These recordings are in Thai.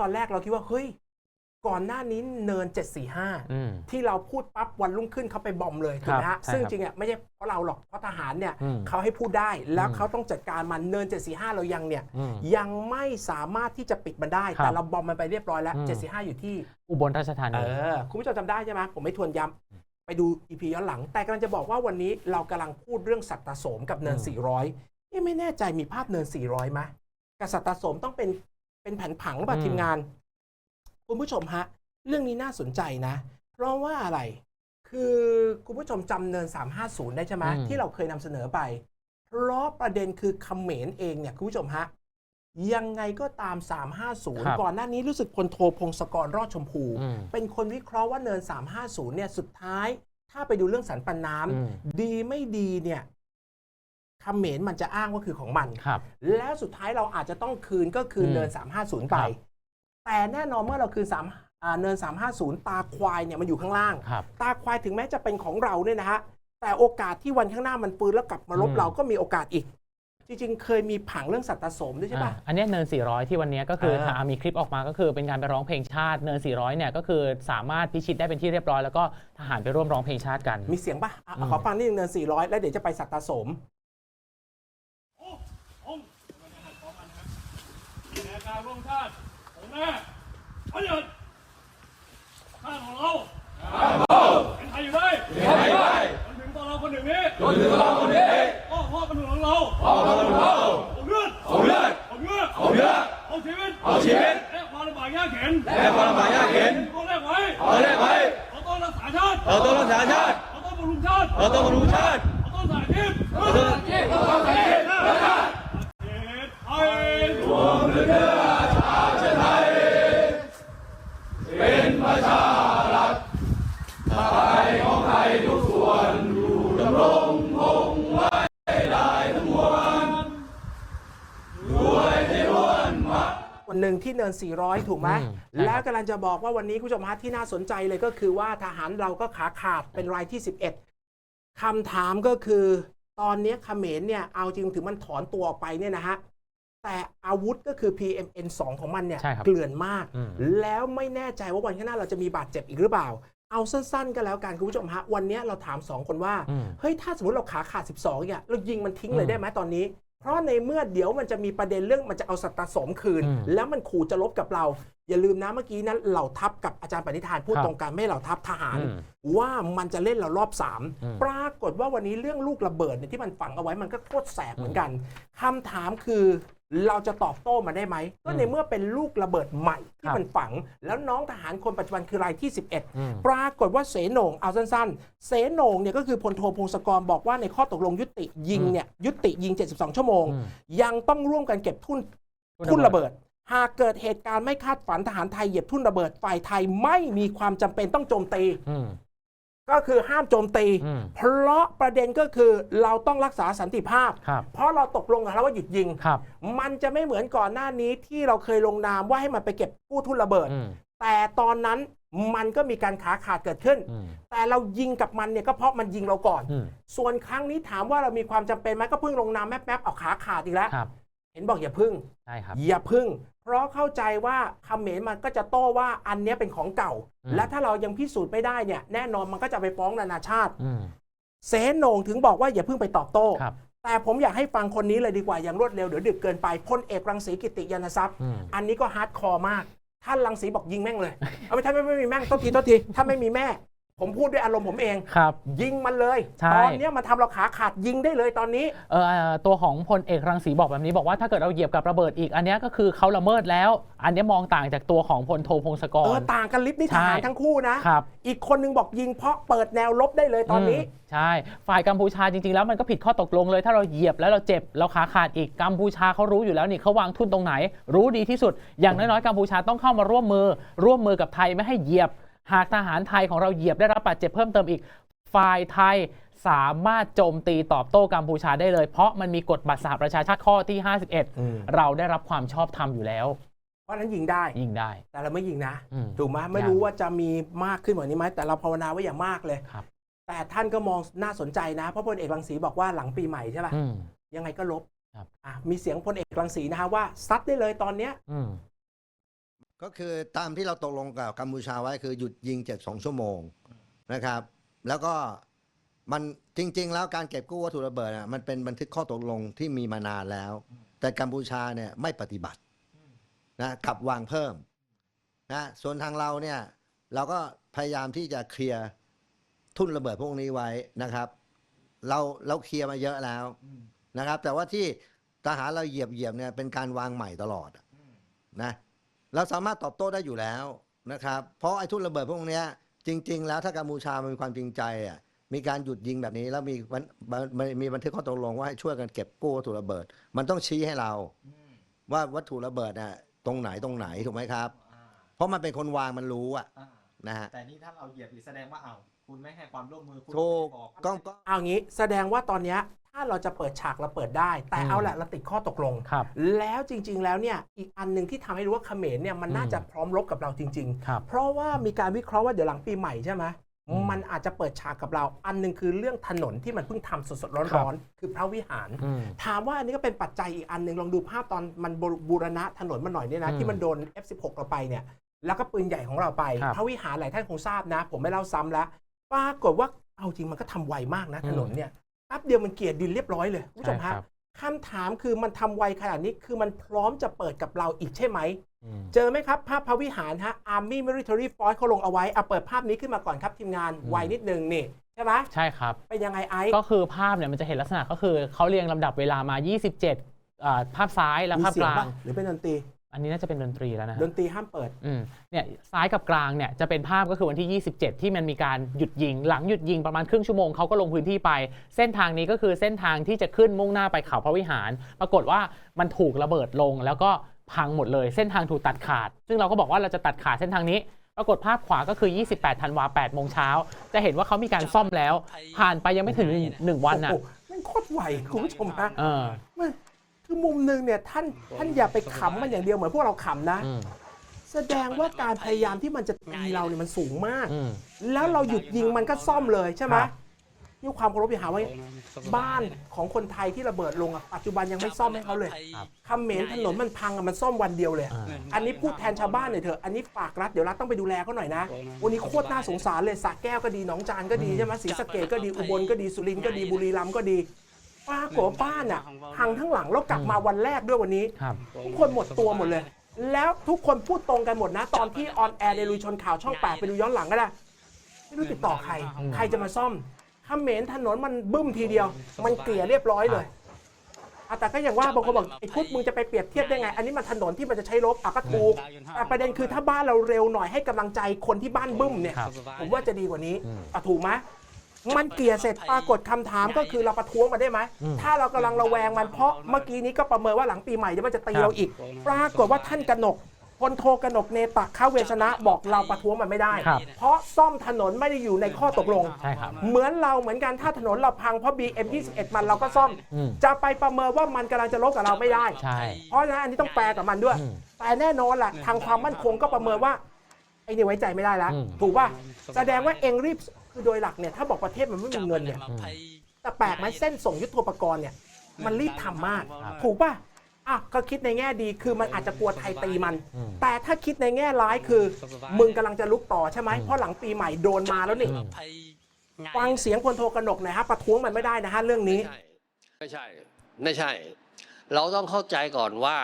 ตอนแรกเราคิดว่าเฮ้ยก่อนหน้านี้เนิน 745อืมที่เราพูดปั๊บวันรุ่งขึ้นเขาไปบอมเลยถูกไหมครัฮะบใช่ซึ่งครับจริงๆอะไม่ใช่เพราะเราหรอกเพราะทหารเนี่ยอืมเขาให้พูดได้แล้วอืมเขาต้องจัดการมันเนิน 745 เรายังเนี่ยอืมยังไม่สามารถที่จะปิดมันได้ครับแต่เราบอมมันไปเรียบร้อยแล้วอืม745 อยู่ที่อุบลราชธาเอนีอคุณผู้ชมจำได้ใช่ไหมผมไม่ทวนย้ำไปดูอีพีย้อนหลัง แต่กำลังจะบอกว่าวันนี้เรากำลังพูดเรื่องสัตตโสมกับเนินอืม400เอ๊ะไม่แน่ใจมีภาพเนิน 400ไหมกับสัตตโสมต้องเป็น เป็นแผนผังหรือเปล่าทีมงาน คุณผู้ชมฮะ เรื่องนี้น่าสนใจนะ เพราะว่าอะไร คือคุณผู้ชมจำเนิน 350 ได้ใช่ไหมอืมที่เราเคยนำเสนอไป เพราะประเด็นคือคำเขมรเองเนี่ยคุณผู้ชมฮะ ยังไงก็ตาม 350 ก่อนหน้านี้รู้สึกพลโทพงศกรรอดชมพูอืมเป็นคนวิเคราะห์ว่าเนิน 350 เนี่ยสุดท้าย ถ้าไปดูเรื่องสันปันน้อืมำดีไม่ดีเนี่ยคำ เขมรมันจะอ้างว่าคือของมัน ครับ แล้วสุดท้ายเราอาจจะต้องคืนก็คืออมเนิน 350 ไป ครับ แต่แน่นอนเมื่อเราคืน3อ่าเนิน 350 ตาควายเนี่ยมันอยู่ข้างล่าง ครับ ตาควายถึงแม้จะเป็นของเราเนี่ยนะฮะ แต่โอกาสที่วันข้างหน้ามันฟื้นแล้วกลับมาลบอืม เราก็มีโอกาสอีก จริงๆ เคยมีผังเรื่องสัตว์สมด้วยใช่ปะ อะอันเนี้ยเนิน 400 ที่วันเนี้ยก็คือเออทางมีคลิปออกมาก็คือเป็นการไปร้องเพลงชาติ เนิน 400 เนี่ยก็คือสามารถพิชิตได้เป็นที่เรียบร้อยแล้วก็ทหารไปร่วมร้องเพลงชาติกัน มีเสียงปะอะอืม ขอฟังนิดนึงเนิน 400 แล้วเดี๋ยวจะไปสัตว์สม องค์ในการร่วม ชาติของแม่พระหยุดชาติของเราเป็นไทยอยู่ได้จนถึงตัวเราคนหนึ่งนี้จนถึงตัวเราคนนี้พ่อพ่อเป็นหนุนของเราพ่อเป็นหนุนของเราเอาเลือดเอาเลือดเอาเลือดเอาเลือดเอาชีวิตเอาชีวิตและความลำบากยากเข็นและความลำบากยากเข็นต้องแลกไว้เอาแลกไว้เราต้องรักษาชาติเราต้องรักษาชาติเราต้องบำรุงชาติเราต้อง บำรุงชาติเราต้องสาธิตเราต้องสาธิตเราต้องสาธิตไทยรวมคนหนึ่งที่เนิน 400 ถูกไหม อืมใช่ครับ แล้วกำลังจะบอกว่าวันนี้คุณผู้ชมฮะที่น่าสนใจเลยก็คือว่าทหารเราก็ขาขาดเป็นรายที่ 11คำถามก็คือ ตอนนี้เขมรเนี่ยเอาจริงถึงมันถอนตัวออกไปเนี่ยนะฮะ แต่อาวุธก็คือ PMN 2 ของมันเนี่ย ใช่ครับเกลื่อนมาก อืม แล้วไม่แน่ใจว่าวันข้างหน้าเราจะมีบาดเจ็บอีกหรือเปล่า เอาสั้นๆ ก็แล้วกันคุณผู้ชมฮะ วันนี้เราถาม 2 คนว่า อืม เฮ้ย ถ้าสมมติเราขาขาด 12เนี่ยเรายิงมันทิ้งเลยอืมได้ไหมตอนนี้ เพราะในเมื่อเดี๋ยวมันจะมีประเด็นเรื่องมันจะเอาสัตว์สมคืน อืมแล้วมันขู่จะลบกับเรา อย่าลืมนะเมื่อกี้นั้นเหล่าทัพกับอาจารย์ปณิธานพูดครับตรงกันไม่ให้เหล่าทัพทหาร อืมว่ามันจะเล่นเรารอบอืม3ปรากฏว่าวันนี้เรื่องลูกระเบิดเนี่ยที่มันฝังเอาไว้มันก็โคตรแสบเหมือนกันคำถามคือ เราจะตอบโต้มันได้ไหม ก็ในเมื่อเป็นลูกระเบิดใหม่ที่ครับมันฝัง แล้วน้องทหารคนปัจจุบันคือรายที่ 11อืมปรากฏว่าเสโหนงเอาสั้นๆ เสโหนงเนี่ยก็คือพลโทพงศกรบอกว่าในข้อตกลงยุติยิงอืมเนี่ยยุติยิง 72 ชั่วโมงอืมยังต้องร่วมกันเก็บทุนทุ่นทุนระระเบิเบิดดหากเกิดเหตุการณ์ไม่คาดฝันทหารไทยเหยียบทุ่นระเบิดฝ่ายไทยไม่มีความจำเป็นต้องโจมตีอืม ก็คือห้ามโจมตี อืมเพราะประเด็นก็คือเราต้องรักษาสันติภาพ ครับ เพราะเราตกลงกันแล้วว่าหยุดยิง ครับมันจะไม่เหมือนก่อนหน้านี้ที่เราเคยลงนามว่าให้มันไปเก็บกู้ทุนระเบิด อืมแต่ตอนนั้นมันก็มีการขาขาดเกิดขึ้น อืมแต่เรายิงกับมันเนี่ยก็เพราะมันยิงเราก่อน อืมส่วนครั้งนี้ถามว่าเรามีความจำเป็นไหมก็เพิ่งลงนามแป๊บๆเอาขาขาดอีกแล้ว ครับเห็นบอกอย่าพึ่ง ใช่ครับ อย่าพึ่งเพ ราะเข้าใจว่าเขมรมันก็จะโต้ว่าอันเนี้ยเป็นของเก่า อืม และถ้าเรายังพิสูจน์ไม่ได้เนี่ยแน่นอนมันก็จะไปฟ้องนานาชาติ อืมเสนโหนงถึงบอกว่าอย่าเพิ่งไปตอบโต้ ครับแต่ผมอยากให้ฟังคนนี้เลยดีกว่าอย่างรวดเร็วเดี๋ยวดึกเกินไปพลเอกรังสีกิติยานทรัพย์ อืม อันนี้ก็ฮาร์ดคอร์มาก ท่านรังสีบอกยิงแม่งเลย เอาไม่ถ้าไม่ไม่มีแม่งโทษทีโทษที ถ้าไม่มีแม่ ผมพูดด้วยอารมณ์ผมเอง ครับ ยิงมันเลย ใช่ ตอนเนี้ยมาทำเราขาขาดยิงได้เลยตอนนี้ เออตัวของพลเอกรังสีบอกแบบนี้บอกว่าถ้าเกิดเราเหยียบกับระเบิดอีกอันเนี้ยก็คือเขาละเมิดแล้ว อันเนี้ยมองต่างจากตัวของพลโทพงศกเอรอต่างกันลิฟต์นี่ทใช่หารทั้งคู่นะ ครับอีกคนนึงบอกยิงเพราะเปิดแนวลบได้เลยตอนนี้ มใช่ ฝ่ายกัมพูชาจริงๆแล้วมันก็ผิดข้อตกลงเลย ถ้าเราเหยียบแล้วเราเจ็บเราขาขาดอีกกัมพูชาเขารู้อยู่แล้วนี่เขาวางทุนตรงไหน รู้ดีที่สุด อย่างน้อยๆกัมพูชาต้องเข้ามาร่วมมือ ร่วมมือกับไทยไม่ให้เหยียบ หากทหารไทยของเราเหยียบได้รับบาดเจ็บเพิ่มเติมอีกฝ่ายไทยสามารถโจมตีตอบโต้กัมพูชาได้เลย เพราะมันมีกฎบัตรสหประชาชาติข้อที่ 51 เราได้รับความชอบธรรมอยู่แล้ว เพราะฉะนั้นยิงได้ยิงได้ แต่เราไม่ยิงนะอืมถูกไหมไม่รู้ว่าจะมีมากขึ้นกว่านี้ไหมแต่เราภาวนาไว้อย่างมากเลยครับแต่ท่านก็มองน่าสนใจนะเพราะพลเอกรังสีบอกว่าหลังปีใหม่ใช่ป่ะอืมยังไงก็ลบครับอะมีเสียงพลเอกรังสีนะฮะว่าซัดได้เลยตอนเนี้ยอืม ก็คือตามที่เราตกลงกับกัมพูชาไว้คือหยุดยิงเจ็ดสองชั่วโมงนะครับ แล้วก็มันจริง ๆ แล้วการเก็บกู้วัตถุระเบิดอะมันเป็นบันทึกข้อตกลงที่มีมานานแล้ว แต่กัมพูชาเนี่ยไม่ปฏิบัตินะกลับวางเพิ่มนะส่วนทางเราเนี่ยเราก็พยายามที่จะเคลียร์ทุ่นระเบิดพวกนี้ไว้นะครับ เราเราเคลียร์มาเยอะแล้วนะครับ แต่ว่าที่ทหารเราเหยียบเหยียบเนี่ยเป็นการวางใหม่ตลอดนะ เราสามารถตอบโต้ได้อยู่แล้วนะครับ เพราะไอ้ทุ่นระเบิดพวกนี้จริง ๆ แล้วถ้ากัมพูชามันมีความจริงใจอะมีการหยุดยิงแบบนี้แล้วมีมีมีบันทึกข้อตกลงว่าให้ช่วยกันเก็บกู้วัตถุระเบิด มันต้องชี้ให้เราว่าวัตถุระเบิดน่ะตรงไหนตรงไหนถูกไหมครับ เพราะมันเป็นคนวางมันรู้อะนะฮะแต่นี่ถ้าเราเหยียบอีกแสดงว่าเอา คุณไม่ให้ความร่วมมือคุณถูกไม่บอกก็ก็ เอางี้แสดงว่าตอนเนี้ยถ้าเราจะเปิดฉากเราเปิดได้ แต่อืมเอาแหละเราติดข้อตกลง ครับ แล้วจริง ๆ แล้วเนี่ยอีกอันหนึ่งที่ทำให้รู้ว่าเขมรเนี่ยมันน่าอืมจะพร้อมรบกับเราจริง ครับ ๆ เพราะว่ามีการวิเคราะห์ว่าเดี๋ยวหลังปีใหม่ใช่ไหมอืมมันอาจจะเปิดฉากกับเรา อันหนึ่งคือเรื่องถนนที่มันเพิ่งทำสดๆร้อนๆคือพระวิหาร อืม ถามว่าอันนี้ก็เป็นปัจจัยอีกอันหนึ่งลองดูภาพตอนมันบูบูรณะถนนมันหน่อยเนี่ยนะ อืมที่มันโดน F16 เราไปเนี่ย แล้วก็ปืนใหญ่ของเราไป ครับ พระวิหารหลายท่านคงทราบนะ ผมไม่เล่าซ้ำแล้ว ปรากฏว่าเอาจริงมันก็ทำไวมากนะอืมถนนเนี่ยแป๊บเดียวมันเกลียดดินเรียบร้อยเลยคุณผู้ชมใช่ฮะครับคำถามคือมันทำไวขนาดนี้คือมันพร้อมจะเปิดกับเราอีกใช่ไหมอืมเจอไหมครับ ภาพพระวิหารฮะ Army Military Force เขาลงเอาไว้เอาเปิดภาพนี้ขึ้นมาก่อนครับทีมงานอืมไวนิดนึงนี่ใช่ไหมใช่ครับ เป็นยังไงไอซ์ก็คือภาพเนี่ยมันจะเห็นลักษณะก็คือเขาเรียงลำดับเวลามา 27อ่าภาพซ้ายและมีภาพเสีกยงลาป่ะงหรือเป็นดนตรี อันนี้น่าจะเป็นดนตรีแล้วนะดฮะนตรีห้ามเปิด อืมเนี่ยซ้ายกับกลางเนี่ยจะเป็นภาพก็คือวันที่ 27 ที่มันมีการหยุดยิง หลังหยุดยิงประมาณครึ่งชั่วโมงเขาก็ลงพื้นที่ไป เส้นทางนี้ก็คือเส้นทางที่จะขึ้นมุ่งหน้าไปเขาพระวิหาร ปรากฏว่ามันถูกระเบิดลง แล้วก็พังหมดเลย เส้นทางถูกตัดขาด ซึ่งเราก็บอกว่าเราจะตัดขาดเส้นทางนี้ ปรากฏภาพขวาก็คือ 28 ธันวา8โมงเช้าจะเห็นว่าเขามีการซ่อมแล้ว ผ่านไปยังไม่ถึงหนึ่งวันน่ะโอ้โหมันโคตรไวคุณผู้ชมฮะเออ มัน คือมุมหนึ่งเนี่ยท่านท่านอย่าไปขำมันอย่างเดียวเหมือนพวกเราขำนะ อืม แสดงว่าการพยายามที่มันจะตีเราเนี่ยมันสูงมาก อืม แล้วเราหยุดยิงมันก็ซ่อมเลยใช่ไหมครับ ด้วยความเคารพอย่าหาว่าบ้านของคนไทยที่ระเบิดลงอะปัจจุบันยังไม่ซ่อมให้เขาเลยครับเขมรถนนมันพังอะมันซ่อมวันเดียวเลยอ่า อันนี้พูดแทนชาวบ้านหน่อยเถอะอันนี้ฝากรัฐเดี๋ยวรัฐต้องไปดูแลเขาหน่อยนะวันนี้โคตรน่าสงสารเลยสระแก้วก็ดีหนองจานก็ดีใช่ไหมศรีสะเกดก็ดีอุบลก็ดีสุรินทร์ก็ดีบุรีรัมย์ก็ดี ปรากฏว่าบ้านอะพังทั้งหลังแล้วกลับมาวันแรกด้วยวันนี้ ครับ ทุกคนหมดตัวหมดเลย แล้วทุกคนพูดตรงกันหมดนะ ตอนที่ออนแอร์ในลุยชนข่าวช่องแปดไปดูย้อนหลังก็ได้ ไม่รู้ติดต่อใคร ใครจะมาซ่อมเขมรถนนมันบึ้มทีเดียว มันเกลี่ยเรียบร้อยเลยอะแต่ก็อย่างว่าบางคนบอกไอ้พุทธมึงจะไปเปรียบเทียบได้ไง อันนี้มันถนนที่มันจะใช้รบอะก็ถูกแต่ประเด็นคือถ้าบ้านเราเร็วหน่อยให้กำลังใจคนที่บ้านบึ้มเนี่ย ครับผมว่าจะดีกว่านี้อืม อะถูกไหม มันเกลี่ยเสร็จปรากฏคำถามก็คือเราประท้วงมาได้ไหม อืมถ้าเรากำลังระแวงมันเพราะเมื่อกี้นี้ก็ประเมินว่าหลังปีใหม่เดี๋ยวมันจะตีครับ เราอีก ปรากฏว่าท่านกนกพลโทกนกเนตะข้าเวชนะบอกเราประท้วงมันไม่ได้ ครับ เพราะซ่อมถนนไม่ได้อยู่ในข้อตกลง ใช่ครับ เหมือนเราเหมือนกันถ้าถนนเราพังเพราะ BM 21 มันเราก็ซ่อม อืม จะไปประเมินว่ามันกำลังจะลบกับเราไม่ได้ ใช่ เพราะฉะนั้นอันนี้ต้องแปลกับมันด้วย อืมแต่แน่นอนล่ะ ทางความมั่นคงก็ประเมินว่าไอ้นี่ไว้ใจไม่ได้แล้ว อืม ถูกป่ะ แสดงว่าเองรีบ คือโดยหลักเนี่ยถ้าบอกประเทศมันไม่มีเงินเนี่ยแต่แปลกไหมเส้นส่งยุทโธปกรณ์เนี่ยมันรีบทำมากครับถูกป่ะอะก็คิดในแง่ดีคือมันอาจจะกลัวไทยตีมันอืมแต่ถ้าคิดในแง่ร้ายคือ มึงกำลังจะลุกต่อใช่ไหมเพราะหลังปีใหม่โดนมาแล้วนี่อืมฟังเสียงพลโทกนกหน่อยฮะประท้วงมันไม่ได้นะฮะเรื่องนี้ ไม่ใช่ ไม่ใช่ เราต้องเข้าใจก่อนว่า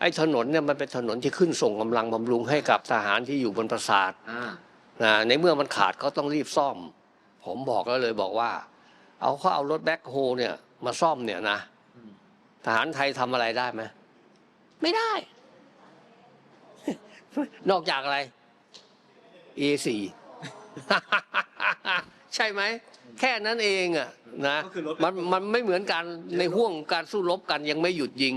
ไอ้ถนนเนี่ยมันเป็นถนนที่ขึ้นส่งกำลังบำรุงให้กับทหารที่อยู่บนปราสาท นะในเมื่อมันขาดเขาต้องรีบซ่อม ผมบอกแล้วเลยบอกว่า เอาเขาเอารถแบ็คโฮเนี่ย มาซ่อมเนี่ยนะทหารไทยทำอะไรได้ไหมไม่ได้ นอกจากอะไร A4 ใช่ไหม แค่นั้นเองอะนะก็คือรถมันมันไม่เหมือนกันในห่วงการสู้รบกันยังไม่หยุดยิง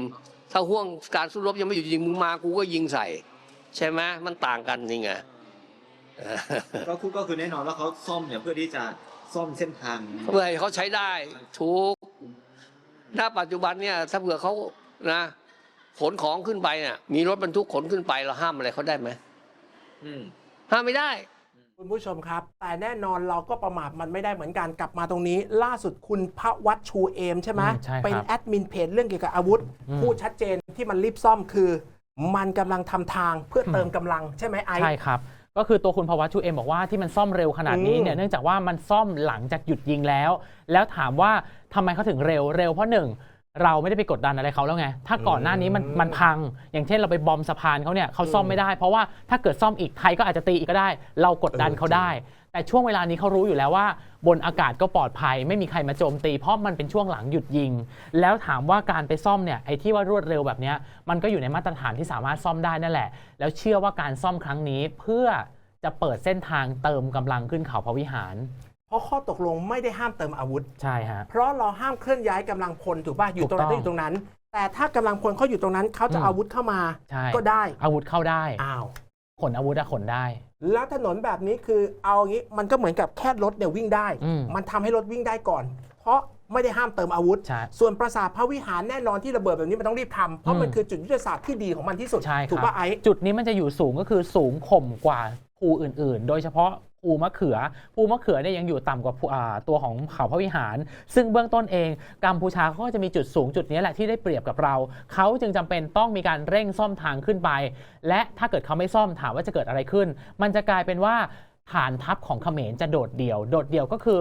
ถ้าห่วงการสู้รบยังไม่หยุดยิงมึงมากูก็ยิงใส่ ใช่ไหมมันต่างกันนี่ไง ก็คือก็คือแน่นอนว่าเขาซ่อมเนี่ยเพื่อที่จะซ่อมเส้นทางเพื่อให้เขาใช้ได้ถูกณปัจจุบันเนี่ยถ้าเผื่อเขานะขนของขึ้นไปเนี่ยมีรถบรรทุกขนขึ้นไปเราห้ามอะไรเขาได้ไหมอืมห้ามไม่ได้ คุณผู้ชมครับ แต่แน่นอนเราก็ประมาทมันไม่ได้เหมือนกันกลับมาตรงนี้ ล่าสุดคุณพระวัดชูเอมใช่ไหมอืมใช่ครับเป็นแอดมินเพจเรื่องเกี่ยวกับอาวุธอืมพูดชัดเจนที่มันรีบซ่อมคือ มันกำลังทำทางเพื่อเติมกำลังใช่ไหมไอซ์ใช่ครับ ก็คือตัวคุณภวัชชูเอ็มบอกว่าที่มันซ่อมเร็วขนาดนี้เนี่อืยมเนื่องจากว่ามันซ่อมหลังจากหยุดยิงแล้ว แล้วถามว่าทำไมเขาถึงเร็วเร็วเพราะหนึ่งเราไม่ได้ไปกดดันอะไรเขาแล้วไง ถ้าก่อนหน้านี้มันมันพัง อย่างเช่นเราไปบอมสะพานเขาเนี่ยเขาซ่อมไม่ได้ เพราะว่าถ้าเกิดซ่อมอีกไทยก็อาจจะตีอีกก็ได้ เรากดดันเขาได้ แต่ช่วงเวลานี้เขารู้อยู่แล้วว่า บนอากาศก็ปลอดภัย ไม่มีใครมาโจมตี เพราะมันเป็นช่วงหลังหยุดยิง แล้วถามว่าการไปซ่อมเนี่ยไอ้ที่ว่ารวดเร็วแบบเนี้ยมันก็อยู่ในมาตรฐานที่สามารถซ่อมได้นั่นแหละ แล้วเชื่อว่าการซ่อมครั้งนี้เพื่อจะเปิดเส้นทางเติมกำลังขึ้นเขาพระวิหารเพราะข้อตกลงไม่ได้ห้ามเติมอาวุธใช่ฮะเพราะเราห้ามเคลื่อนย้ายกำลังพลถูกป่ะอยู่ตรงนั้นถูกต้องก็อยู่ตรงนั้น แต่ถ้ากำลังพลเขาอยู่ตรงนั้นเขาจะอืมเอาอาวุธเข้ามาใช่ก็ได้อาวุธเข้าได้อ้าว ขนอาวุธอะขนได้ แล้วถนนแบบนี้คือเอาอย่างนี้มันก็เหมือนกับแค่รถเนี่ยวิ่งได้ อืมมันทำให้รถวิ่งได้ก่อน เพราะไม่ได้ห้ามเติมอาวุธ ใช่ส่วนปราสาทพระวิหารแน่นอนที่ระเบิดแบบนี้มันต้องรีบทำเพราะมันอืม คือจุดยุทธศาสตร์ที่ดีของมันที่สุดใช่คถูกรับป่ะไอ้ จุดนี้มันจะอยู่สูงก็คือสูงข่มกว่าภูอื่น ๆ โดยเฉพาะ ภูมะเขือ ภูมะเขือเนี่ยยังอยู่ต่ำกว่าภูอ่าตัวของเขาพระวิหาร ซึ่งเบื้องต้นเองกัมพูชาเขาก็จะมีจุดสูงจุดนี้แหละที่ได้เปรียบกับเรา เขาจึงจำเป็นต้องมีการเร่งซ่อมทางขึ้นไป และถ้าเกิดเขาไม่ซ่อมถามว่าจะเกิดอะไรขึ้น มันจะกลายเป็นว่าฐานทัพของเขมรจะโดดเดี่ยว โดดเดี่ยวก็คือ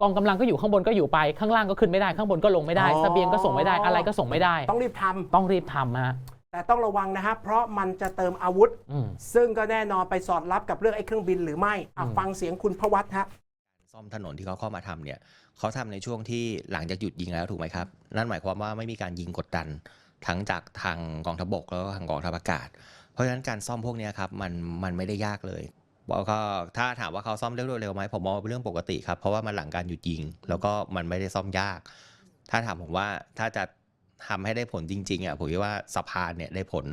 กองกำลังก็อยู่ข้างบนก็อยู่ไปข้างล่างก็ขึ้นไม่ได้ข้างบนก็ลงไม่ได้อ๋อเสบียงก็ส่งไม่ได้อะไรก็ส่งไม่ได้ ต้องรีบทำต้องรีบทำฮะ แต่ต้องระวังนะฮะเพราะมันจะเติมอาวุธ อืม ซึ่งก็แน่นอนไปสอดรับกับเรื่องไอ้เครื่องบินหรือไม่อะอืม ฟังเสียงคุณพวัตฮะ ซ่อมถนนที่เขาเข้ามาทำเนี่ยเขาทำในช่วงที่หลังจากหยุดยิงแล้วถูกไหมครับ นั่นหมายความว่าไม่มีการยิงกดดัน ทั้งจากทางกองทัพบกแล้วก็ทางกองทัพอากาศ เพราะฉะนั้นการซ่อมพวกเนี้ยครับมันมันไม่ได้ยากเลยแล้วก็ถ้าถามว่าเขาซ่อมเร็วๆไหมผมมองว่าเป็นเรื่องปกติครับเพราะว่ามันหลังการหยุดยิง แล้วก็มันไม่ได้ซ่อมยาก ถ้าถามผมว่าถ้าจะ ทำให้ได้ผลจริงๆอะผมคิดว่าสะพานเนี่ยได้ผล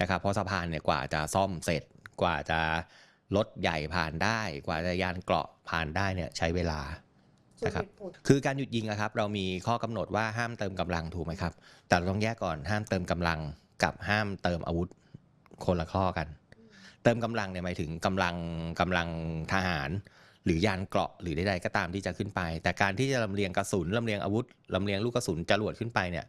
นะครับเพราะสะพานเนี่ยกว่าจะซ่อมเสร็จกว่าจะรถใหญ่ผ่านได้ กว่าจะยานเกราะผ่านได้เนี่ยใช้เวลานะครับคือการหยุดยิงอะครับ เรามีข้อกำหนดว่าห้ามเติมกำลังถูกไหมครับ แต่เราต้องแยกก่อนห้ามเติมกำลังกับห้ามเติมอาวุธคนละข้อกัน เติมกำลังเนี่ยหมายถึงกำลังกำลังทหาร หรือยานเกราะหรือใดๆก็ตามที่จะขึ้นไป แต่การที่จะลำเลียงกระสุนลำเลียงอาวุธลำเลียงลูกกระสุนจรวดขึ้นไปเนี่ย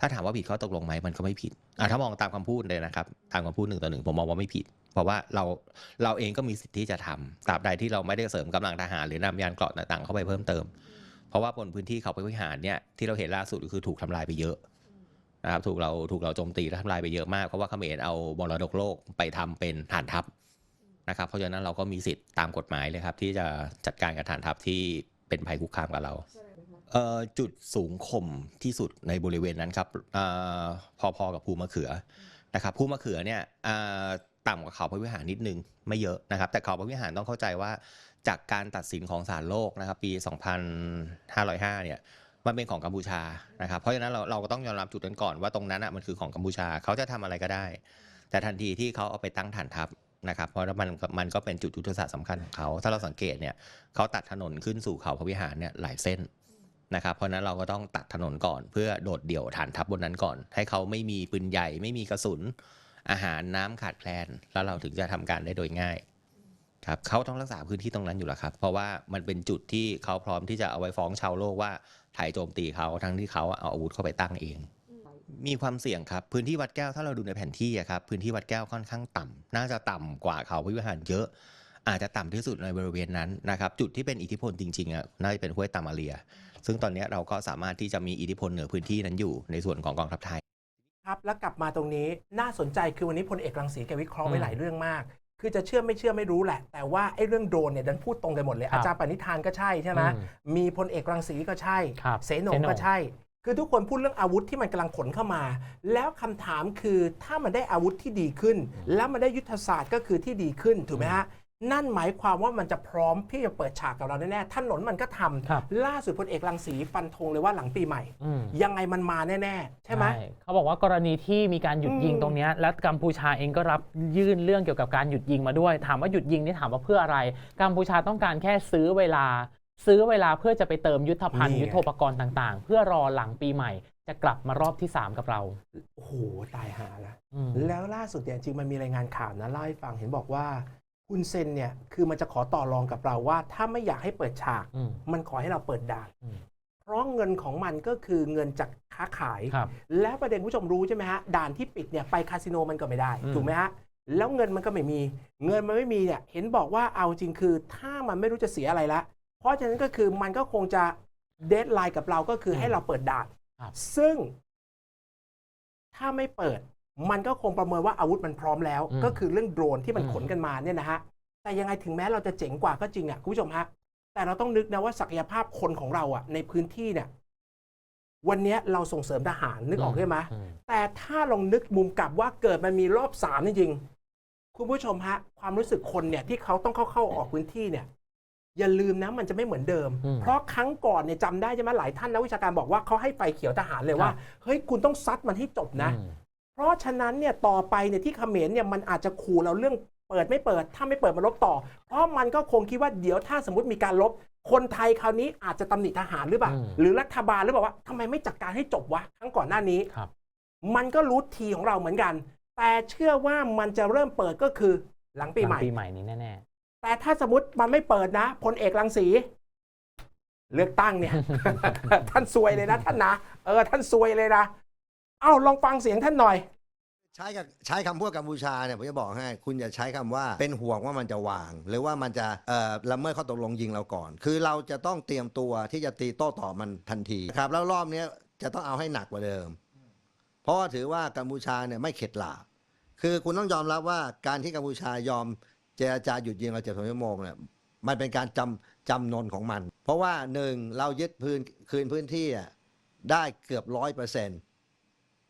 ถ้าถามว่าผิดข้อตกลงไหมมันก็ไม่ผิดอะถ้ามองตามคำพูดเลยนะครับ ตามคำพูดหนึ่งต่อหนึ่งผมมองว่าไม่ผิด เพราะว่าเราเราเองก็มีสิทธิ์ที่จะทำตราบใดที่เราไม่ได้เสริมกำลังทหารหรือนำยานเกราะต่างๆเข้าไปเพิ่มเติม เพราะว่าบนพื้นที่เขาพระวิหารเนี่ยที่เราเห็นล่าสุดก็คือถูกทำลายไปเยอะนะครับถูกเราถูกเราโจมตีและทำลายไปเยอะมากเพราะว่าเขมรเอามรดกโลกไปทำเป็นฐานทัพ นะครับเพราะฉะนั้นเราก็มีสิทธิ์ตามกฎหมายเลยครับ ที่จะจัดการกับฐานทัพที่เป็นภัยคุกคามกับเราจุดสูงข่มที่สุดในบริเวณนั้นครับอพอๆกับภูมะเขือนะครับภูมะเขือเนี่ยต่ำกว่าเขาพระวิหารนิดนึงไม่เยอะนะครับ แต่เขาพระวิหารต้องเข้าใจว่าจากการตัดสินของศาลโลกนะครับ ปี 2505 เนี่ยมันเป็นของกัมพูชานะครับเพราะฉะนั้นเราเราก็ต้องยอมรับจุดนั้นก่อนว่าตรงนั้นอะมันคือของกัมพูชาเขาจะทำอะไรก็ได้ แต่ทันทีที่เขาเอาไปตั้งฐานทัพ นะครับเพราะว่ามันมันก็เป็นจุดยุทธศาสตร์สำคัญของเขาถ้าเราสังเกตเนี่ยเขาตัดถนนขึ้นสู่เขาพระวิหารเนี่ยหลายเส้นนะครับเพราะนั้นเราก็ต้องตัดถนนก่อนเพื่อโดดเดี่ยวฐานทัพบนนั้นก่อน ให้เขาไม่มีปืนใหญ่ไม่มีกระสุน อาหารน้ำขาดแคลน แล้วเราถึงจะทำการได้โดยง่ายครับเขาต้องรักษาพื้นที่ตรงนั้นอยู่แล้วครับ เพราะว่ามันเป็นจุดที่เขาพร้อมที่จะเอาไว้ฟ้องชาวโลกว่าไทยโจมตีเขาทั้งที่เขาเอาอาวุธเข้าไปตั้งเอง มีความเสี่ยงครับ พื้นที่วัดแก้วถ้าเราดูในแผนที่อะครับพื้นที่วัดแก้วค่อนข้างต่ำน่าจะต่ำกว่าเขาพิวิหารเยอะ อาจจะต่ำที่สุดในบริเวณนั้นนะครับ จุดที่เป็นอิทธิพลจริงๆอะน่าจะเป็นห้วยตามาเรีย ซึ่งตอนนี้เราก็สามารถที่จะมีอิทธิพลเหนือพื้นที่นั้นอยู่ในส่วนของกองทัพไทยครับแล้วกลับมาตรงนี้น่าสนใจคือวันนี้พลเอกรังสีแกวิเคราะห์ไว้อืมหลายเรื่องมาก คือจะเชื่อไม่เชื่อไม่รู้แหละ แต่ว่าไอ้เรื่องโดรนเนี่ยดันพูดตรงกันหมดเลยครับอาจารย์ปณิธานก็ใช่ใช่ไหมอืมมีพลเอกรังสีก็ใช่ครับเสนเสงนงก็ใช่ คือทุกคนพูดเรื่องอาวุธที่มันกำลังขนเข้ามา แล้วคำถามคือถ้ามันได้อาวุธที่ดีขึ้น แล้วมันได้ยุทธศาสตร์ก็คือที่ดีขึ้นถูกไหมฮะนั่นหมายความว่ามันจะพร้อมที่จะเปิดฉากกับเราแน่ๆถนนมันก็ทำครับ ล่าสุดพลเอกรังสีฟันธงเลยว่าหลังปีใหม่ อืมยังไงมันมาแน่ๆ ใช่ไหม เขาบอกว่ากรณีที่มีการหยุดยิงอืม ตรงเนี้ยและกัมพูชาเองก็รับยื่นเรื่องเกี่ยวกับการหยุดยิงมาด้วย ถามว่าหยุดยิงนี่ถามว่าเพื่ออะไร กัมพูชาต้องการแค่ซื้อเวลา ซื้อเวลาเพื่อจะไปเติมยุทธภัณฑ์นี่ไง ยุทโธปกรณ์ต่างๆ เพื่อรอหลังปีใหม่ จะกลับมารอบที่ 3 กับเราโอ้โหตายหาละ อืมแล้วล่าสุดเนี่ยจริงๆมันมีรายงานข่าวนะเล่าให้ฟังเห็นบอกว่าคุณเซนเนี่ยคือมันจะขอต่อรองกับเราว่า ถ้าไม่อยากให้เปิดฉาก อืม มันขอให้เราเปิดด่านอืม เพราะเงินของมันก็คือเงินจากค้าขาย ครับ แล้วประเด็นผู้ชมรู้ใช่ไหมฮะด่านที่ปิดเนี่ยไปคาสิโนมันก็ไม่ได้ อืม ถูกไหมฮะแล้วเงินมันก็ไม่มี เงินมันไม่มีเนี่ยเห็นบอกว่าเอาจริงคือ ถ้ามันไม่รู้จะเสียอะไรละ เพราะฉะนั้นก็คือมันก็คงจะเดทไลน์กับเราก็คือให้เราเปิดด่าน ครับ ซึ่ง ถ้าไม่เปิด มันก็คงประเมินว่าอาวุธมันพร้อมแล้ว อืมก็คือเรื่องโดรนที่มันอืม ขนกันมาเนี่ยนะฮะแต่ยังไงถึงแม้เราจะเจ๋งกว่าก็จริงอะคุณผู้ชมฮะแต่เราต้องนึกนะว่าศักยภาพคนของเราอะ ในพื้นที่เนี่ย วันเนี้ยเราส่งเสริมทหารนึกออกใช่ไหม อืม แต่ถ้าลองนึกมุมกลับว่าเกิดมันมีรอบสามจริงๆคุณผู้ชมฮะ ความรู้สึกคนเนี่ยที่เขาต้องเข้าเข้าออกพื้นที่เนี่ย อย่าลืมนะมันจะไม่เหมือนเดิมอืมเพราะครั้งก่อนเนี่ยจำได้ใช่ไหมหลายท่านนักวิชาการบอกว่าเขาให้ไฟเขียวทหารเลยว่าครับเฮ้ยคุณต้องซัดมันให้จบนะอืมเพราะฉะนั้นเนี่ยต่อไปเนี่ยที่เขมรเนี่ยมันอาจจะขู่เราเรื่องเปิดไม่เปิด ถ้าไม่เปิดมาลบต่อ เพราะมันก็คงคิดว่าเดี๋ยวถ้าสมมติมีการลบ คนไทยคราวนี้อาจจะตำหนิทหารหรือเปล่าอืมหรือรัฐบาลหรือเปล่าว่าทำไมไม่จัดการให้จบวะครั้งก่อนหน้านี้ครับมันก็รู้ทีของเราเหมือนกัน แต่เชื่อว่ามันจะเริ่มเปิดก็คือหลังปีใหม่หลังปีใหม่นี้แน่ แต่ถ้าสมมติมันไม่เปิดนะพลเอกรังสี เลือกตั้งเนี่ย ท่านซวยเลยนะท่านนะเออท่านซวยเลยนะเอ้าลองฟังเสียงท่านหน่อย ใช้กับใช้คำพูดกัมพูชาเนี่ยผมจะบอกให้ คุณอย่าใช้คำว่าเป็นห่วงว่ามันจะวาง หรือว่ามันจะเอ่อละเมิดข้อตกลงยิงเราก่อน คือเราจะต้องเตรียมตัวที่จะตีโต้ตอบมันทันทีครับแล้วรอบเนี้ยจะต้องเอาให้หนักกว่าเดิม เพราะว่าถือว่ากัมพูชาเนี่ยไม่เข็ดหลาบคือคุณต้องยอมรับว่าการที่กัมพูชายอม เจรจาหยุดยิงเราเจ็ดสองชั่วโมงเนี่ยมันเป็นการจำจำนนของมัน เพราะว่าหนึ่งเรายึดพื้นคืนพื้นที่อะได้เกือบร้อยเปอร์เซ็นต์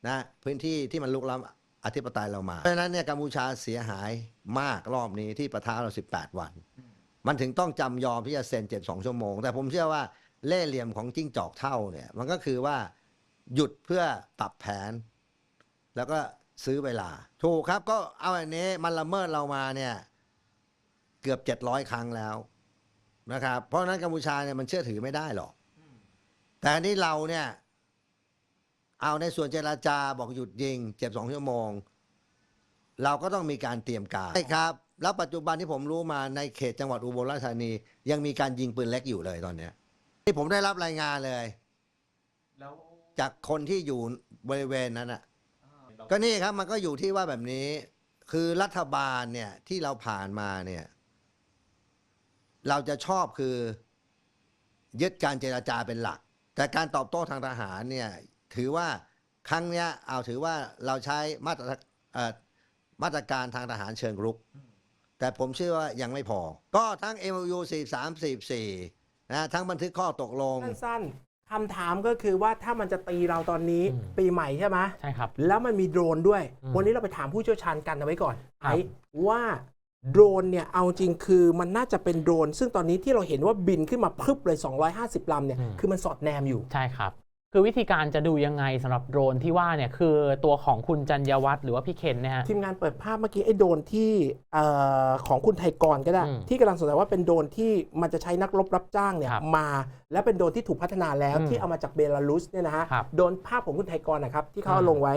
นะพื้นที่ที่มันลุกล้ำอธิปไตยเรามา เพราะฉะนั้นเนี่ยกัมพูชาเสียหายมากรอบนี้ที่ประท้าเรา 18 วัน มันถึงต้องจำยอมที่จะเซ็น72ชั่วโมง แต่ผมเชื่อว่าเล่เหลี่ยมของจิ้งจอกเท่าเนี่ยมันก็คือว่าหยุดเพื่อปรับแผน แล้วก็ซื้อเวลา ถูกครับก็เอาอันนี้มันละเมิดเรามาเนี่ย กือบ 700 ครั้งแล้วนะครับ เพราะฉะนั้นกัมพูชาเนี่ยมันเชื่อถือไม่ได้หรอก แต่อันนี้เราเนี่ย เอาในส่วนเจราจาบอกหยุดยิงเจ็บสองชั่วโมง เราก็ต้องมีการเตรียมการใช่ครับ แล้วปัจจุบันที่ผมรู้มาในเขตจังหวัดอุบลราชธานี ยังมีการยิงปืนเล็กอยู่เลยตอนเนี้ยที่ผมได้รับรายงานเลย แล้วจากคนที่อยู่บริเวณนั้นอะ ก็นี่ครับมันก็อยู่ที่ว่าแบบนี้ คือรัฐบาลเนี่ยที่เราผ่านมาเนี่ย เราจะชอบคือยึดการเจราจาเป็นหลัก แต่การตอบโต้ทางทหารเนี่ยถือว่าครั้งเนี้ยเอาถือว่าเราใช้มาตรเอ่อมาตรการทางทหารเชิงรุก แต่ผมเชื่อว่ายังไม่พอ ก็ทั้ง MOU 43 44นะทั้งบันทึกข้อตกลง สั้นๆคำถามก็คือว่าถ้ามันจะตีเราตอนนี้อืมปีใหม่ใช่ไหมๆใช่ครับ แล้วมันมีโดรนด้วยอืมวันนี้เราไปถามผู้เชี่ยวชาญกันเอาไว้ก่อนครับไอ้ว่า โดรนเนี่ยเอาจริงคือมันน่าจะเป็นโดรน ซึ่งตอนนี้ที่เราเห็นว่าบินขึ้นมาพรึบเลย 250 ลำเนี่ยคือมันสอดแนมอยู่ ใช่ครับ คือวิธีการจะดูยังไงสำหรับโดรนที่ว่าเนี่ยคือตัวของคุณจัญญวัฒน์หรือว่าพี่เคนเนี่ยฮะทีมงานเปิดภาพเมื่อกี้ไอ้โดรนที่เอ่อของคุณไทยกรก็ได้อืมที่กำลังสงสัยว่าเป็นโดรนที่มันจะใช้นักรบรับจ้างเนี่ยครับมา และเป็นโดรนที่ถูกพัฒนาแล้วอืมที่เอามาจากเบลารุสเนี่ยนะฮะครับโดรนภาพของคุณไทยกรนะครับที่เขาเอาอ่าลงไว้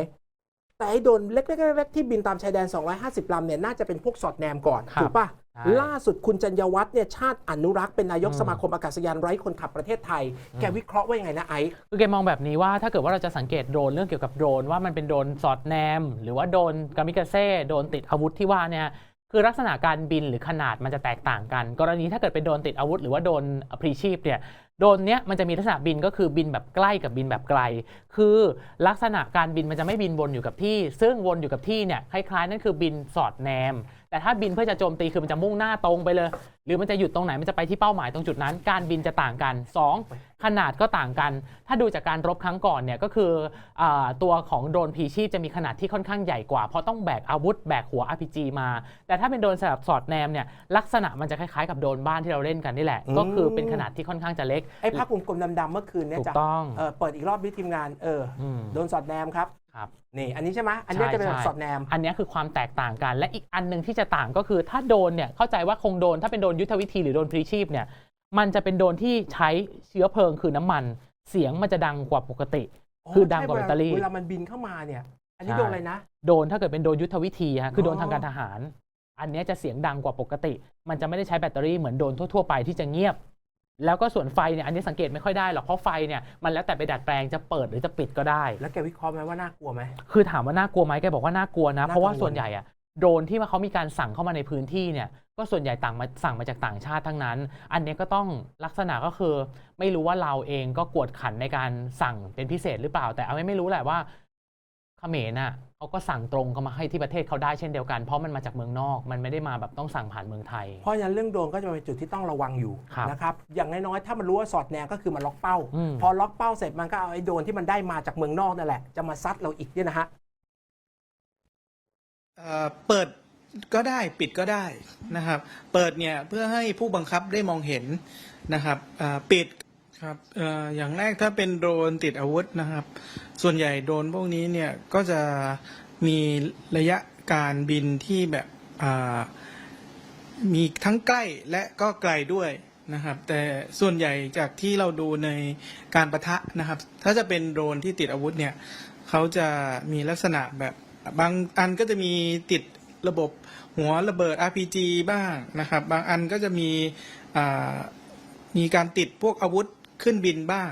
แต่ไอ้โดรนเล็กๆๆๆที่บินตามชายแดน 250ลำเนี่ยน่าจะเป็นพวกสอดแนมก่อนครับถูกปะใช่ล่าสุดคุณจัญญวัฒน์เนี่ยชาติอนุรักษ์เป็นนายกอืมสมาคมอากาศยานไร้คนขับประเทศไทย แกวิเคราะห์ว่ายังไงนะไอซ์คือแกมองแบบนี้ว่าถ้าเกิดว่าเราจะสังเกตโดรนเรื่องเกี่ยวกับโดรนว่ามันเป็นโดรนสอดแนม หรือว่าโดรนกามิกาเซ่โดรนติดอาวุธที่ว่าเนี่ย คือลักษณะการบินหรือขนาดมันจะแตกต่างกัน กรณีถ้าเกิดเป็นโดนติดอาวุธ หรือว่าโดนพรีชีพเนี่ยโดนเนี้ยมันจะมีลักษณะบินก็คือบินแบบใกล้กับบินแบบไกล คือลักษณะการบินมันจะไม่บินวนอยู่กับที่ ซึ่งวนอยู่กับที่เนี่ยคล้ายๆนั่นคือบินสอดแนม แต่ถ้าบินเพื่อจะโจมตีคือมันจะมุ่งหน้าตรงไปเลย หรือมันจะหยุดตรงไหนมันจะไปที่เป้าหมายตรงจุดนั้น การบินจะต่างกัน 2 ขนาดก็ต่างกัน ถ้าดูจากการรบครั้งก่อนเนี่ยก็คืออาตัวของโดรนพีชีพจะมีขนาดที่ค่อนข้างใหญ่กว่า เพราะต้องแบกอาวุธแบกหัว RPG มา แต่ถ้าเป็นโดรนสลับสอดแนมเนี่ยลักษณะมันจะคล้ายๆกับโดรนบ้านที่เราเล่นกันนี่แหละอืมก็คือเป็นขนาดที่ค่อนข้างจะเล็กไอ้ภาพกลมๆดำๆเมื่อคืนเนี่ยถูกจ้ะต้องเออเปิดอีกรอบนี้ทีมงานเอออืมโดนสอดแนมครับ ครับนี่อันนี้ใช่ไหมอันนี้จะเป็นแบบใช่สอดแนม อันนี้คือความแตกต่างกัน และอีกอันหนึ่งที่จะต่างก็คือถ้าโดนเนี่ยเข้าใจว่าคงโดนถ้าเป็นโดนยุทธวิธีหรือโดนพลีชีพเนี่ยมันจะเป็นโดนที่ใช้เชื้อเพลิงคือน้ำมัน เสียงมันจะดังกว่าปกติ คือดังกว่าแบตเตอรี่เวลามันบินเข้ามาเนี่ย อันนี้ใช่โดนอะไรนะ โดนถ้าเกิดเป็นโดนยุทธวิธีฮะคือโดนอ๋อทางการทหาร อันเนี้ยจะเสียงดังกว่าปกติ มันจะไม่ได้ใช้แบตเตอรี่เหมือนโดนทั่วๆไปที่จะเงียบ แล้วก็ส่วนไฟเนี่ยอันนี้สังเกตไม่ค่อยได้หรอกเพราะไฟเนี่ยมันแล้วแต่ไปดัดแปลงจะเปิดหรือจะปิดก็ได้ แล้วแกวิเคราะห์ไหมว่าน่ากลัวไหม คือถามว่าน่ากลัวไหมแกบอกว่าน่ากลัวนะ น่าเพราะว่ากังวล ส่วนใหญ่อะโดรนที่ว่าเขามีการสั่งเข้ามาในพื้นที่เนี่ยก็ส่วนใหญ่ต่างมาสั่งมาจากต่างชาติทั้งนั้น อันเนี้ยก็ต้องลักษณะก็คือ ไม่รู้ว่าเราเองก็กวดขันในการสั่งเป็นพิเศษหรือเปล่า แต่เอาไม่ไม่รู้แหละว่าเขมรน่ะ เขาก็สั่งตรงเข้ามาให้ที่ประเทศเขาได้เช่นเดียวกัน เพราะมันมาจากเมืองนอก มันไม่ได้มาแบบต้องสั่งผ่านเมืองไทย เพราะฉะนั้นเรื่องโดรนก็จะเป็นจุดที่ต้องระวังอยู่ครับนะครับอย่างน้อยๆถ้ามันรู้ว่าสอดแนมก็คือมันล็อกเป้า อืม พอล็อกเป้าเสร็จมันก็เอาไอ้โดรนที่มันได้มาจากเมืองนอกนั่นแหละ จะมาซัดเราอีกเนี่ยนะฮะ เอ่อเปิดก็ได้ปิดก็ได้นะครับ เปิดเนี่ยเพื่อให้ผู้บังคับได้มองเห็นนะครับอ่าปิด ครับอออย่างแรกถ้าเป็นโดรนติดอาวุธนะครับ ส่วนใหญ่โดรนพวกนี้เนี่ยก็จะมีระยะการบินที่แบบมีทั้งใกล้และก็ไกลด้วยนะครับ แต่ส่วนใหญ่จากที่เราดูในการประทะนะครับ ถ้าจะเป็นโดรนที่ติดอาวุธเนี่ยเขาจะมีลักษณะแบบบางอันก็จะมีติดระบบหัวระเบิด RPG บ้างนะครับ บางอันก็จะมีมีการติดพวกอาวุธ ขึ้นบินบ้าง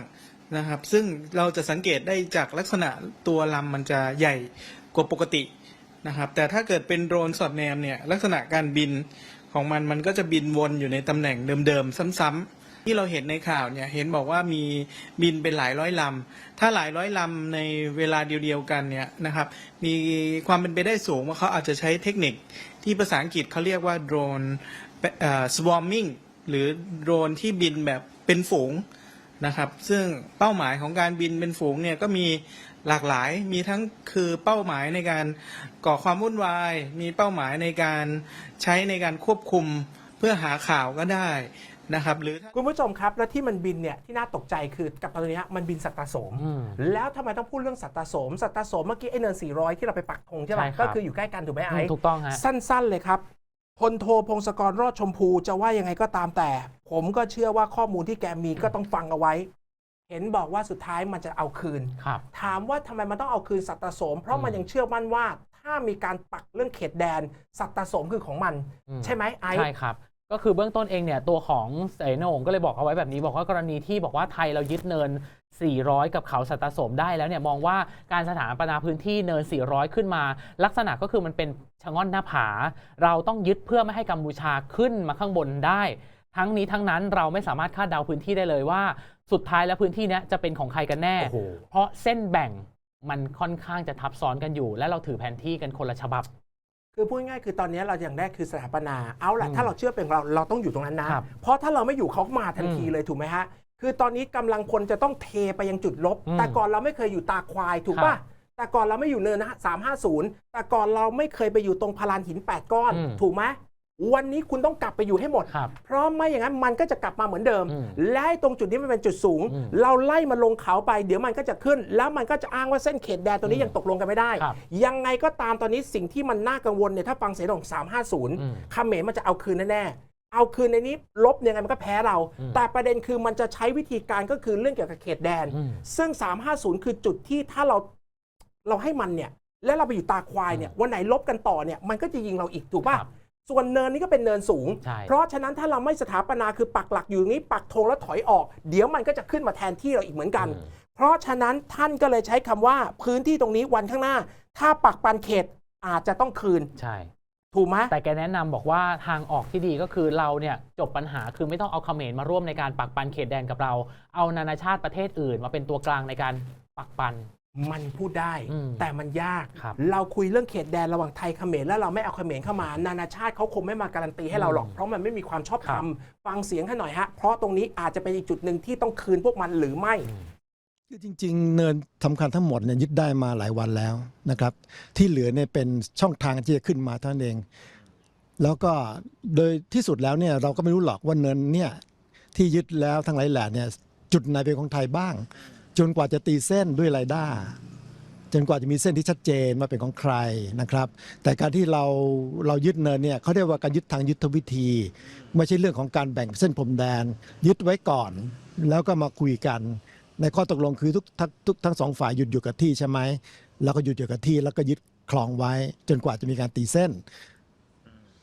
นะครับ ซึ่งเราจะสังเกตได้จากลักษณะตัวลำมันจะใหญ่กว่าปกตินะครับ แต่ถ้าเกิดเป็นโดรนสอดแนมเนี่ยลักษณะการบินของมันมันก็จะบินวนอยู่ในตำแหน่งเดิมๆซ้ำๆที่เราเห็นในข่าวเนี่ยเห็นบอกว่ามีบินเป็นหลายร้อยลำถ้าหลายร้อยลำในเวลาเดียวๆกันเนี่ยนะครับ มีความเป็นไปได้สูงว่าเขาอาจจะใช้เทคนิคที่ภาษาอังกฤษเขาเรียกว่าโดรนเอ่อ swarming หรือโดรนที่บินแบบเป็นฝูง นะครับ ซึ่งเป้าหมายของการบินเป็นฝูงเนี่ยก็มีหลากหลายมีทั้งคือเป้าหมายในการก่อความวุ่นวาย มีเป้าหมายในการใช้ในการควบคุมเพื่อหาข่าวก็ได้นะครับหรือถ้าคุณผู้ชมครับ แล้วที่มันบินเนี่ยที่น่าตกใจคือกับตัวเนี้ยมันบินสัตตโสมอืมแล้วทำไมต้องพูดเรื่องสัตตโสม สัตตโสมเมื่อกี้ไอ้เนิน400 ที่เราไปปักธงใช่ไหมใช่ครับก็คืออยู่ใกล้กันถูกไหมไอ้ถูกต้องฮะสั้นๆเลยครับ พลโทพงศกรรอดชมพูจะว่ายังไงก็ตามแต่ ผมก็เชื่อว่าข้อมูลที่แกมีก็ต้องฟังเอาไว้ เห็นบอกว่าสุดท้ายมันจะเอาคืน ครับ ถามว่าทำไมมันต้องเอาคืนสัตตโสม เพราะมันอืมยังเชื่อมั่นว่า ถ้ามีการปักเรื่องเขตแดน สัตตโสมคือของมัน อืม ใช่ไหมไอ้ใช่ครับ ก็คือเบื้องต้นเองเนี่ยตัวของเสนโหงก็เลยบอกเอาไว้แบบนี้บอกว่ากรณีที่บอกว่าไทยเรายึดเนิน 400 กับเขาสัตตโสมได้แล้วเนี่ยมองว่าการสถาปนาพื้นที่เนิน 400 ขึ้นมา ลักษณะก็คือมันเป็นชะง่อนหน้าผา เราต้องยึดเพื่อไม่ให้กัมพูชาขึ้นมาข้างบนได้ ทั้งนี้ทั้งนั้นเราไม่สามารถคาดเดาพื้นที่ได้เลยว่า สุดท้ายแล้วพื้นที่เนี้ยจะเป็นของใครกันแน่โอ้โหเพราะเส้นแบ่งมันค่อนข้างจะทับซ้อนกันอยู่ และเราถือแผนที่กันคนละฉบับ คือพูดง่ายๆคือตอนนี้เราอย่างแรกคือสถาปนาเอาละอืมถ้าเราเชื่อเป็นเราเราต้องอยู่ตรงนั้นนะ ครับเพราะถ้าเราไม่อยู่เขามาทันทีอืมเลยถูกไหมฮะ คือตอนนี้กำลังพลจะต้องเทไปยังจุดลบ อืมแต่ก่อนเราไม่เคยอยู่ตาควายถูกครัป่ะบแต่ก่อนเราไม่อยู่เนินนะสามห้าศูนย์แต่ก่อนเราไม่เคยไปอยู่ตรงพลานหิน 8 ก้อน อืม ถูกไหม วันนี้คุณต้องกลับไปอยู่ให้หมด ครับเพราะไม่อย่างนั้นมันก็จะกลับมาเหมือนเดิม อืมและไอ้ตรงจุดนี้มันเป็นจุดสูง อืมเราไล่มันลงเขาไป เดี๋ยวมันก็จะขึ้น แล้วมันก็จะอ้างว่าเส้นเขตแดนตัวนี้ยังตกลงกันไม่ได้ ครับยังไงก็ตามตอนนี้สิ่งที่มันน่ากังวลเนี่ยถ้าฟังเสียงของอืม350เขมรมันจะเอาคืนแน่ๆเอาคืนในนี้ลบยังไงมันก็แพ้เรา อืมแต่ประเด็นคือมันจะใช้วิธีการก็คือเรื่องเกี่ยวกับเขตแดน อืม ซึ่ง 350 คือจุดที่ถ้าเราเราให้มันเนี่ย แล้วเราไปอยู่ตาควายเนี่ยวันไหนลบกันต่อเนี่ยมันก็จะยิงเราอีกถูกป่ะ ครับ ส่วนเนินนี้ก็เป็นเนินสูง ใช่ เพราะฉะนั้นถ้าเราไม่สถาปนาคือปักหลักอยู่อย่างนี้ปักธงแล้วถอยออก เดี๋ยวมันก็จะขึ้นมาแทนที่เราอีกเหมือนกัน อืมเพราะฉะนั้นท่านก็เลยใช้คำว่าพื้นที่ตรงนี้วันข้างหน้า ถ้าปักปันเขตอาจจะต้องคืน ใช่ ถูกไหม แต่แกแนะนำบอกว่าทางออกที่ดีก็คือเราเนี่ยจบปัญหาคือไม่ต้องเอาเขมรมาร่วมในการปักปันเขตแดนกับเรา เอานานาชาติประเทศอื่นมาเป็นตัวกลางในการปักปัน มันพูดได้อืมแต่มันยาก ครับเราคุยเรื่องเขตแดนระหว่างไทยเขมรแล้วเราไม่เอาเขมรเข้ามา นานาชาติเขาคงไม่มาการันตีให้เราหรอกอืมเพราะมันไม่มีความชอบครัธรบรมฟังเสียงให้หน่อยฮะ เพราะตรงนี้อาจจะเป็นอีกจุดหนึ่งที่ต้องคืนพวกมันหรือไม่ คือจริง ๆ เนินสำคัญทั้งหมดเนี่ยยึดได้มาหลายวันแล้วนะครับ ที่เหลือเนี่ยเป็นช่องทางที่จะขึ้นมาเท่านั้นเอง แล้วก็โดยที่สุดแล้วเนี่ยเราก็ไม่รู้หรอกว่าเนินเนี่ยที่ยึดแล้วทั้งหลายแหล่เนี่ยจุดไหนเป็นของไทยบ้าง จนกว่าจะตีเส้นด้วยไรด้าจนกว่าจะมีเส้นที่ชัดเจนว่าเป็นของใครนะครับ แต่การที่เราเรายึดเนินเนี่ยเขาเรียกว่าการยึดทางยุทธวิธี ไม่ใช่เรื่องของการแบ่งเส้นพรมแดน ยึดไว้ก่อน แล้วก็มาคุยกัน ในข้อตกลงคือทุกทั้งทุกทั้งสองฝ่ายหยุดอยู่กับที่ใช่ไหมแล้วก็หยุดอยู่กับที่แล้วก็ยึดคลองไว้ จนกว่าจะมีการตีเส้น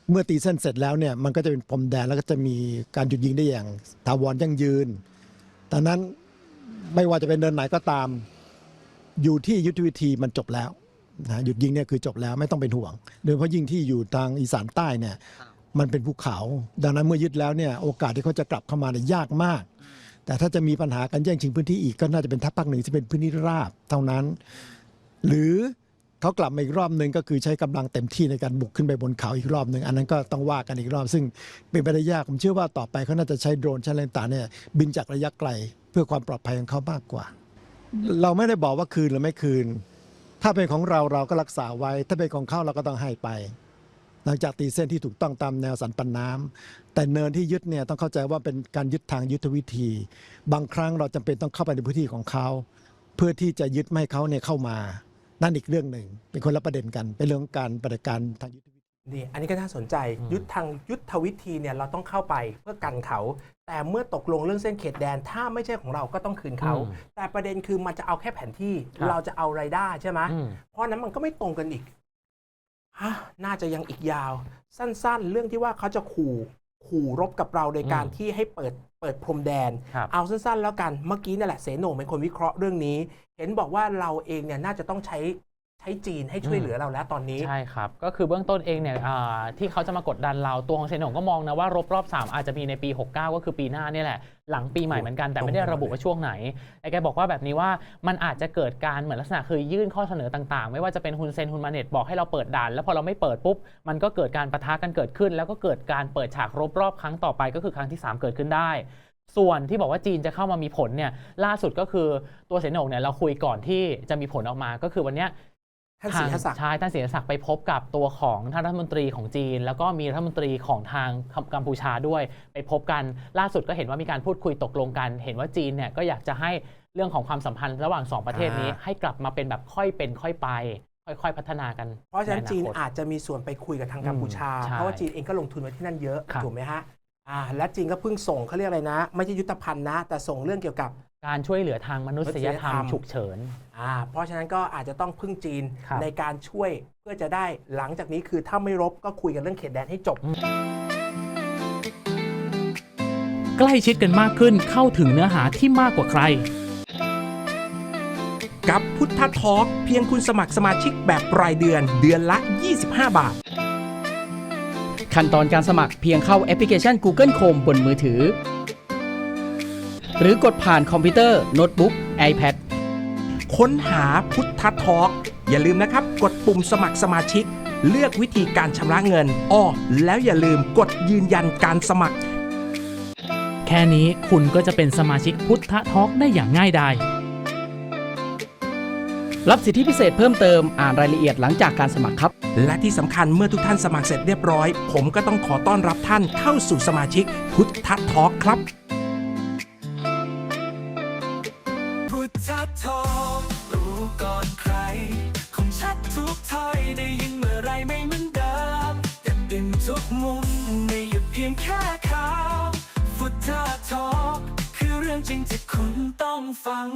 เมื่อตีเส้นเสร็จแล้วเนี่ยมันก็จะเป็นพรมแดนแล้วก็จะมีการหยุดยิงได้อย่างถาวรยั่งยืนดังนั้น ไม่ว่าจะเป็นเดินไหนก็ตาม อยู่ที่ยุทธวิธีมันจบแล้วนะหยุดยิงเนี่ยคือจบแล้วไม่ต้องเป็นห่วง โดยเฉพาะยิ่งที่อยู่ทางอีสานใต้เนี่ยมันเป็นภูเขา ดังนั้นเมื่อยึดแล้วเนี่ยโอกาสที่เขาจะกลับเข้ามาเนี่ยยากมาก แต่ถ้าจะมีปัญหาการแย่งชิงพื้นที่อีกก็น่าจะเป็นทัพภาคหนึ่งที่เป็นพื้นที่ราบเท่านั้น หรือ เขากลับมาอีกรอบหนึ่งก็คือใช้กำลังเต็มที่ในการบุกขึ้นไปบนเขาอีกรอบหนึ่งอันนั้นก็ต้องว่ากันอีกรอบ ซึ่งเป็นไปได้ยากผมเชื่อว่าต่อไปเขาน่าจะใช้โดรนใช้อะไรต่างเนี่ยบินจากระยะไกล เพื่อความปลอดภัยของเขามากกว่า เราไม่ได้บอกว่าคืนหรือไม่คืน ถ้าเป็นของเราเราก็รักษาไว้ ถ้าเป็นของเขาเราก็ต้องให้ไป หลังจากตีเส้นที่ถูกต้องตามแนวสันปันน้ำแต่เนินที่ยึดเนี่ยต้องเข้าใจว่าเป็นการยึดทางยุทธวิธี บางครั้งเราจำเป็นต้องเข้าไปในพื้นที่ของเขาเพื่อที่จะยึดไม่ให้เขาเนี่ยเข้ามา นั่นอีกเรื่องหนึ่งเป็นคนละประเด็นกัน เป็นเรื่องของการปฏิบัติการทางยุทธวิธีนี่อันนี้ก็น่าสนใจยุทธทางยุทธวิธีเนี่ยเราต้องเข้าไปเพื่อกันเขา แต่เมื่อตกลงเรื่องเส้นเขตแดน ถ้าไม่ใช่ของเราก็ต้องคืนเขาอืมแต่ประเด็นคือมันจะเอาแค่แผนที่ครับเราจะเอาไรายได้ใช่ไหมอืมเพราะฉะนั้นมันก็ไม่ตรงกันอีกฮะน่าจะยังอีกยาว สั้นๆ เรื่องที่ว่าเขาจะขู่ขู่รบกับเราโดยการอืมที่ให้เปิด เปิดพรมแดน ครับเอาสั้นๆ แล้วกัน เมื่อกี้นั่นแหละเสโหนงเป็นคนวิเคราะห์เรื่องนี้ เห็นบอกว่าเราเองเนี่ยน่าจะต้องใช้ ใช้จีนให้ช่วยเหลือเราแล้วตอนนี้ ใช่ครับ ก็คือเบื้องต้นเองเนี่ยอ่าที่เขาจะมากดดันเราตัวของเซนหงก็มองนะว่ารบรอบ 3 อาจจะมีในปี 69 ก็คือปีหน้าเนี่ยแหละ หลังปีใหม่เหมือนกันแต่ไม่ได้ระบุว่าช่วงไหนไอ้แกบอกว่าแบบนี้ว่ามันอาจจะเกิดการเหมือนลักษณะคือยื่นข้อเสนอต่างๆ ไม่ว่าจะเป็นฮุนเซนฮุนมาเน็ตบอกให้เราเปิดด่าน แล้วพอเราไม่เปิดปุ๊บมันก็เกิดการประทะกันเกิดขึ้น แล้วก็เกิดการเปิดฉากรบรอบครั้งต่อไปก็คือครั้งที่ 3 เกิดขึ้นได้ส่วนที่บอกว่าจีนจะเข้ามามีผลเนี่ยล่าสุดก็คือตัวเสนหงเนี่ยเราคุยก่อนที่จะมีผลออกมา ก็คือวันเนี้ย ท่านศรีหศักดิ์ใช่ท่านศรีหศักดิ์ไปพบกับตัวของท่านรัฐมนตรีของจีน แล้วก็มีรัฐมนตรีของทางกัมพูชาด้วย ไปพบกันล่าสุดก็เห็นว่ามีการพูดคุยตกลงกัน เห็นว่าจีนเนี่ยก็อยากจะให้เรื่องของความสัมพันธ์ระหว่างสองประเทศนี้อ่าให้กลับมาเป็นแบบค่อยเป็นค่อยไป ค่อยๆพัฒนากัน เพราะฉะนั้นใอจีนคตอาจจะมีส่วนไปคุยกับทางกัมพูชาอืมใช่เพราะว่าจีนเองก็ลงทุนไว้ที่นั่นเยอะครับถูกไหมฮะอ่าและจีนก็เพิ่งส่งเขาเรียกอะไรนะ ไม่ใช่ยุทธภัณฑ์นะ แต่ส่งเรื่องเกี่ยวกับ การช่วยเหลือทางมนุษยธรรมมนุษยธรรม ฉุกเฉิน อ่าเพราะฉะนั้นก็อาจจะต้องพึ่งจีนครับ ในการช่วยเพื่อจะได้หลังจากนี้คือถ้าไม่รบก็คุยกันเรื่องเขตแดนให้จบ ใกล้ชิดกันมากขึ้นเข้าถึงเนื้อหาที่มากกว่าใคร กับพุทธทอล์กเพียงคุณสมัครสมาชิกแบบรายเดือนเดือนละ 25 บาท ขั้นตอนการสมัครเพียงเข้าแอปพลิเคชัน Google Chrome บนมือถือ หรือกดผ่านคอมพิวเตอร์ โน้ตบุ๊ก iPad ค้นหาพุทธทอล์กอย่าลืมนะครับ กดปุ่มสมัครสมาชิก เลือกวิธีการชำระเงินอ้อแล้วอย่าลืมกดยืนยันการสมัคร แค่นี้คุณก็จะเป็นสมาชิกพุทธทอล์กได้อย่างง่ายดายรับสิทธิพิเศษเพิ่มเติมอ่านรายละเอียดหลังจากการสมัครครับ และที่สำคัญเมื่อทุกท่านสมัครเสร็จเรียบร้อย ผมก็ต้องขอต้อนรับท่านเข้าสู่สมาชิกพุทธทอล์กครับ ต้องฟัง